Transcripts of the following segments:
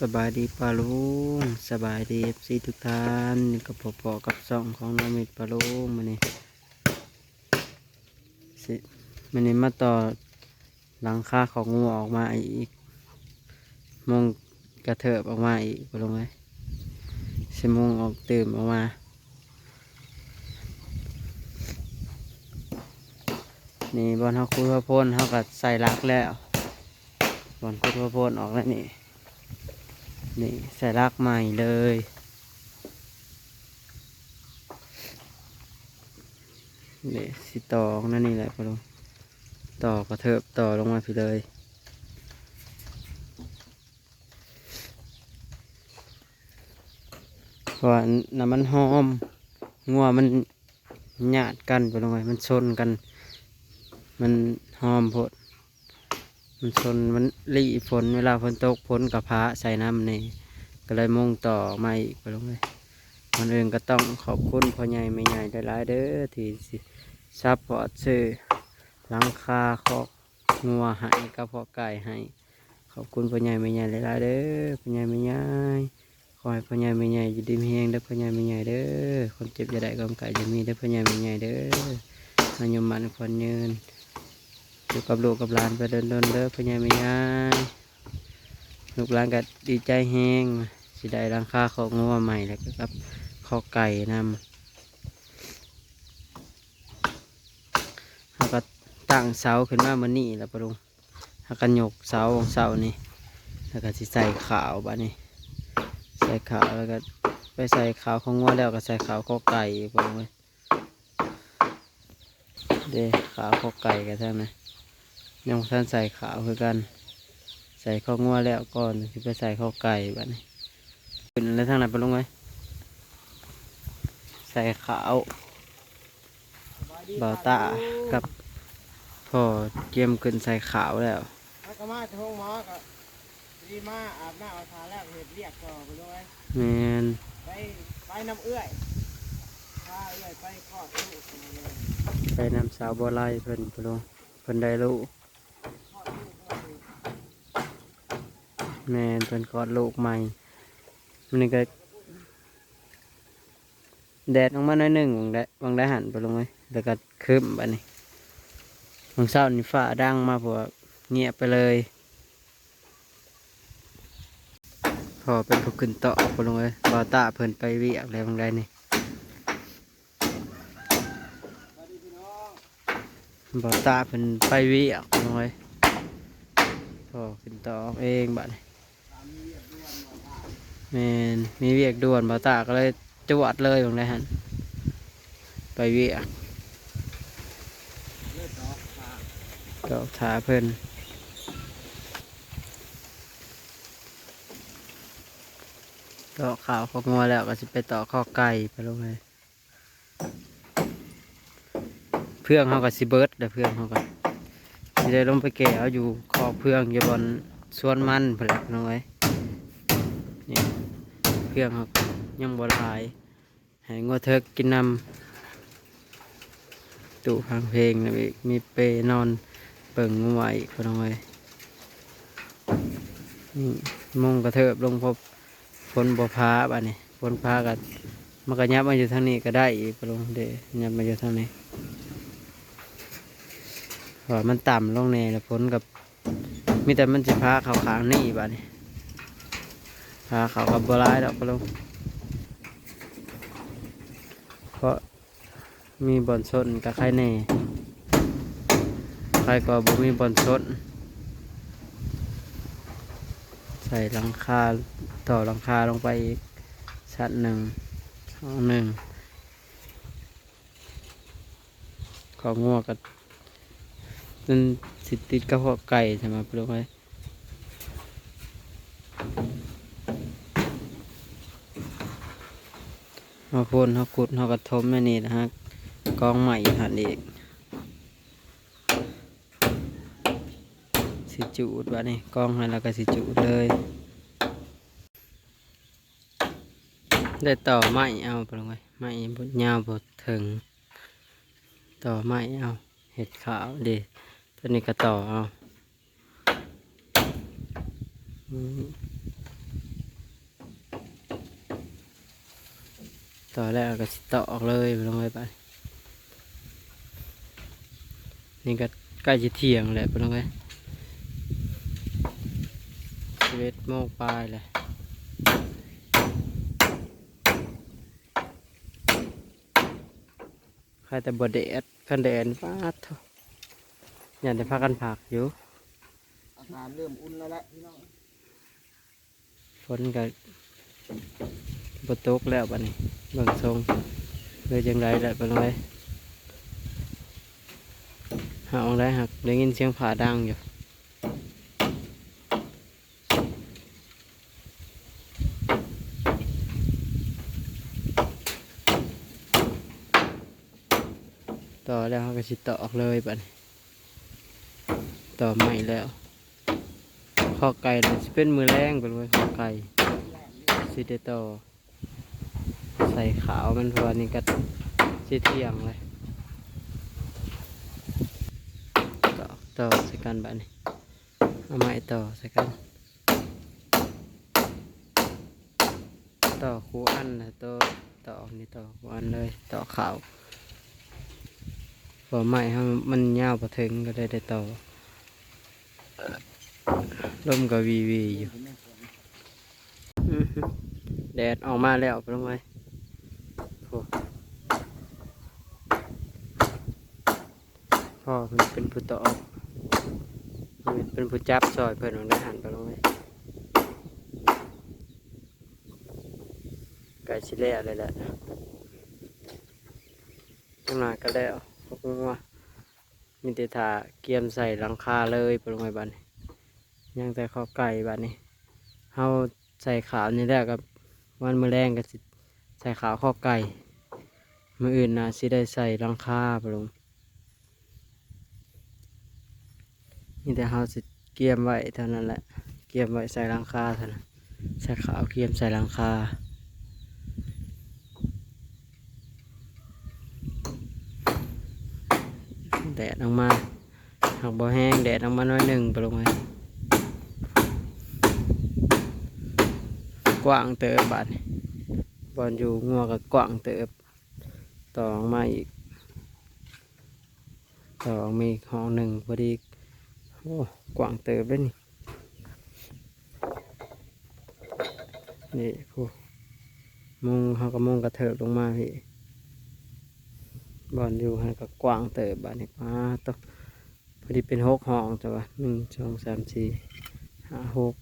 สบายดีปาลุงสบายดีเอฟซีทุกท่านนี่กับพอพอกับซ่องของน้องมิดปาลุงมันนี่สิมันนี่มาต่อหลังคาของงูออกมาอีกมงกระเถิบออกมาอีกปาลุงเลยสิมงออกตื่มออกมานี่บอลเขาคุยพ่นเขาก็ใส่รักแล้วบอลคุยพ่นออกแล้วนี่ นี่ใส่รากใหม่เลย นี่สิตอของนั่นนี่แหละพอลงต่อกระเทิบต่อลงมาพี่เลยเพราะว่าน้ำมันหอม งัวมันหยาดกันไปลงไปมันชนกัน มันหอมพด มันชนมันรีฝนเวลาฝนตกฝนกับพระใส่น้ำนี่ก็เลยมุ่งต่อมาอีกไปลงเลยมันเองก็ต้องขอบคุณพ่อใหญ่ไม่ใหญ่ได้หลายๆเด้อที่ซัพพอร์ตซื้อหลังคาคอกงัวให้กับพ่อไก่ให้ขอบคุณพ่อใหญ่ไม่ใหญ่หลายๆเด้อพ่อใหญ่ไม่ใหญ่ขอให้พ่อใหญ่ไม่ใหญ่อยู่ดีมีแรงเด้อพ่อใหญ่ไม่ใหญ่เด้อคนเจ็บจะได้กำไก่จะมีเด้อพ่อใหญ่ไม่ใหญ่เด้ออายุมันคนยืน อยู่กับลูกกับหลานไปเดินเดินๆเด้อพ่อใหญ่แม่ยายลูกหลานก็ดีใจแฮงสิได้รังค่าของงัวใหม่แล้วก็กับข้อไก่นำเขาก็ตั้งเสาขึ้นมามันนี่แล้วปะลุงเขาก็ยกเสาของเสานี่แล้วก็สิใส่ขาวบ้านี้ใส่ขาวแล้วก็ไปใส่ขาวของงัวแล้วก็ใส่ขาวข้อไก่ปะลุงเอ้ยเด้ขาวข้อไก่กันใช่ไหม ยังบ่ท่านใส่ขาวคือกัน ใส่ข้าวงัวแล้วก่อนที่ไปใส่ข้าวไก่บัดนี้ขึ้นแล้วทางไหนไปลงไหมใส่ขาวบ่าวตากับพ่อเจียมขึ้นใส่ขาวแล้วถ้าก็มาจะห้องหมอก็ดีมาอาบน้ำเอาทาแล้วเห็ดเรียกก็ไปด้วยแมนไปไปน้ำเอื้อยพาเอื้อยไปคลอดลูกมาเลยไปนำสาวบัวไล่เพิ่นไปลงเพิ่นได้ลูก คลอดลูกมาเลย แมนเพิ่นกอดลูกใหม่มันก็แดดออกมาหน่อยหนึ่งบางได้บางได้หันไปลงไหมแล้วก็คืบัดนี้บางเช้านี่ฟ้าดังมาพวกเงียบไปเลยพอเป็นผู้ขึ้นต่อไปลงเลยบอตาเพิ่นไปเวียกอะไรบางได้นี่บอตาเพิ่นไปเวียกลงเลยพอขึ้นต่อเองบัดนี้ แมนมีเวียกด่วนบอตาก็เลยจวดเลยบางได้หันไปเวียกก็ถาเพิ่นต่อขาวข้องัวแล้วก็จะไปต่อข้อไก่ไปลงเลยเพื่องเขากับสิเบิร์ดเดี๋ยวเพื่องเขากับสิได้ลงไปแก่เอาอยู่คอเพื่องอยู่บนสวนมันเพื่อนน้องไว้ย เพื่องเขาก็ยังบ่ลายให้งัวเทิกกินนำตู่ฟังเพลงนะอีกมีเปนอนเปิ่งงูไหวก็น้องเอ้ยนี่มุงกระเทิบลงพบฝนบ่พาบ้านี่ฝนพากันมันก็ยับมาอยู่ทางนี้ก็ได้อีกก็ลงเดยับมาอยู่ทางนี้พราะว่มันต่ำลงแน่แล้วฝนกับมีแต่มันจะพาเขาขางนี่บ้านี่ พาเขากับบัวลายดอกก็ลงเพราะมีบ่อนชนกับใครแน่ใครก็บ่มีบอลชนใส่หลังคาต่อหลังคาลงไปอีกชั้นหนึ่งห้องหนึ่งของงัวกับนั่นสิติดกับพวกไก่ใช่ไหมไปลงไปาพ่นเขาขุดเขากระทมไม่นี่นะฮะกองใหม่หันอีกสิจูดวะนี่กองให้แล้วก็สิจูดเลย ได้ต่อไม้เอาไปลงไปไม้บดยาวบดถึง ต่อไม้เอาเห็ดขาวดีตัวนี้ก็ต่อเอาอืม ต่อแล้วก็สิต่อออกเลยไปลงไปไปนี่ก็ใกล้จะเที่ยงแหละไปลงไปสิบเอ็ดโมงปลายเลยใครแต่บดแดดกันแดดฟาดเถอะอยากจะพากันผักอยู่อากาศเริ่มอุ่นแล้วแหละพี่น้องฝนก็ บตกแล้วบัดนี้เบิ่งทรงเลยจังไรแหละไปลงไปหาองได้หักได้ยินเสียงผ่าดังอยู่ต่อแล้วเขาก็สิต่อออกเลยบัดนี้ต่อใหม่แล้ว ข้อไก่เลยสิเป็นมือแรงไปเลยข้อไก่ สิเดโตอใส่ขาวมันพราะวานี่ก็สิเที่ยงเลยต่อต่อใส่กันแบบนี้เอาไม้ต่อใส่กันต่อคู่อันนะตัวต่อนี่ต่อคู่อันเลยต่อขาวพอไม้ให้มันยาวพอถึงก็ได้ได้ต่อลมก็วีวีอยู่ แดดออกมาแล้วไปลงไปโอ้พ่อมันเป็นผู้ต่อเป็นผู้จับซอยเพื่อนของได้หันไปลงไปไก่ชิแล้วเลยแหละข้างหน้าก็แล้วขอบคุณว่ามีแต่ถาเกียมใส่หลังคาเลยไปลงไปบ้านยังแต่ข้อไก่บ้านนี้เฮาใส่ขาวนี่แหละกับ วันมือแรงก็สิใส่ขาวข้อไก่มืออื่นนะสิได้ใส่รังคาปลงนี่แต่เฮาสิเกียมไว้เท่านั้นแหละ เกียมไว้ใส่รังคาเท่านั้นใส่ขาวเกียมใส่รังคาแดดออกมาหากบ่แห้งแดดออกมาน้อยหนึ่งไปลงไป กว้างเติบบาดนี่บอลอยู่งัวกับกว้างเติบต่อมาอีกต่อมาอีกห้องหนึ่งพอดีโอ้กว้างเติบเลยนี่นี่ผู้มุงเขาก็มุงกระเถิบลงมาพี่บอลอยู่ให้กับกว้างเติบบาดนี่ป้าต้องพอดีเป็นหกห้องจ้ะวะหนึ่งสองสามสี่ห้าหก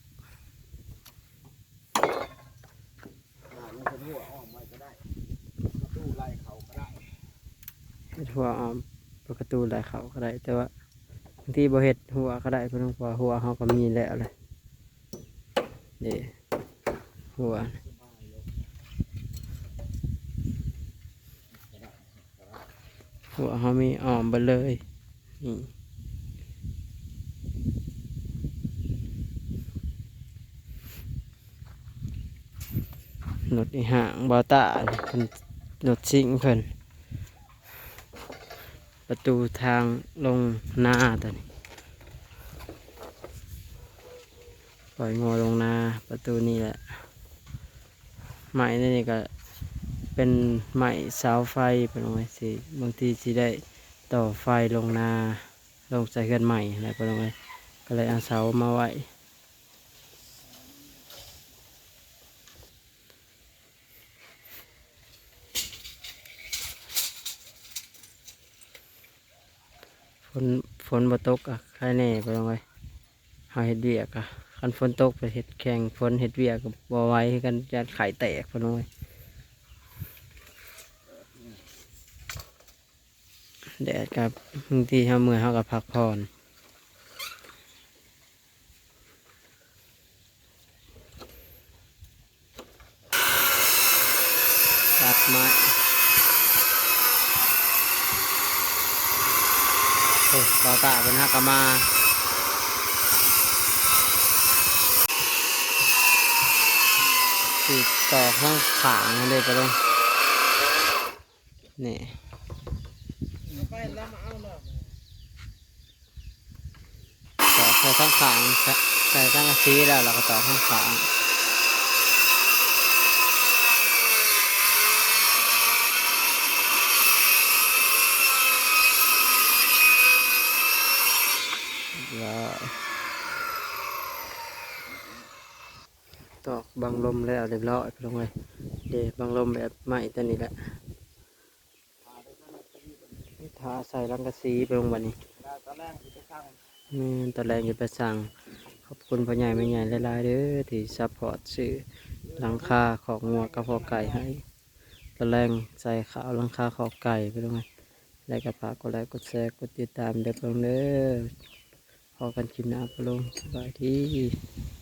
อ่ามันเป็นหัว อ้อมไว้ก็ได้ประตูไล่เขาก็ได้หัวออมประตูหลายเขาก็ได้ แต่ว่าบางทีบ่เฮ็ดหัวก็ได้เพราะว่าหัวเขาก็มีแล้วเลยนี่หัวหัวเขามีออมไปเลยนี่ รถอีห่างบอตาเป็นรถซิ่งเพิ่นประตูทางลงหน้าตอนนี้ปล่อยงอลงนาประตูนี่แหละไม้นี่ก็เป็นไม้เสาไฟเป็นไงสิบางทีสิได้ต่อไฟลงนาลงใส่เกินใหม่อะไรเป็นไงก็เลยเอาเสามาไว้ ฝนฝนบ่ตกอะใครแน่เป็นไงเฮาเฮ็ดเวียกอะคันฝนตกไปเฮ็ดแข่งฝนเฮ็ดเวียกบ่ไวคือกันยันไข่แตกเป็นไงแดดกับบางทีเขาเมื่อยเขากับพักผ่อนตัดไม้ เราตาเป็นฮักกมาติดต่อข้างขางกันเลยไปลงนี่เอาได้เอาเลยต่อใส่ข้างขางใส่ใส่ข้างกระซีแล้วเราก็ต่อข้างขาง ร้อยตอก บังลมแล้วเรียบร้อยไปลงไปเดบังลมแบบใหม่ตัวนี้แหละทาใส่รังกะสีไปลงวันนี้ตอนแรกที่จะสั่งแม่ตอนแรกจะไปสั่งขอบคุณพ่อใหญ่แม่ใหญ่หลายๆเด้อที่ซัพพอร์ตซื้อหลังคาของงัวกระพาะไก่ให้ตอนแรกใส่ขาวหลังคาขอบไก่ไปลงไปแล้วก็ฝากกดไลค์กดแชร์กดติดตามเด็กลงเด้อพอกันคลิปหน้าไปลงสบายดี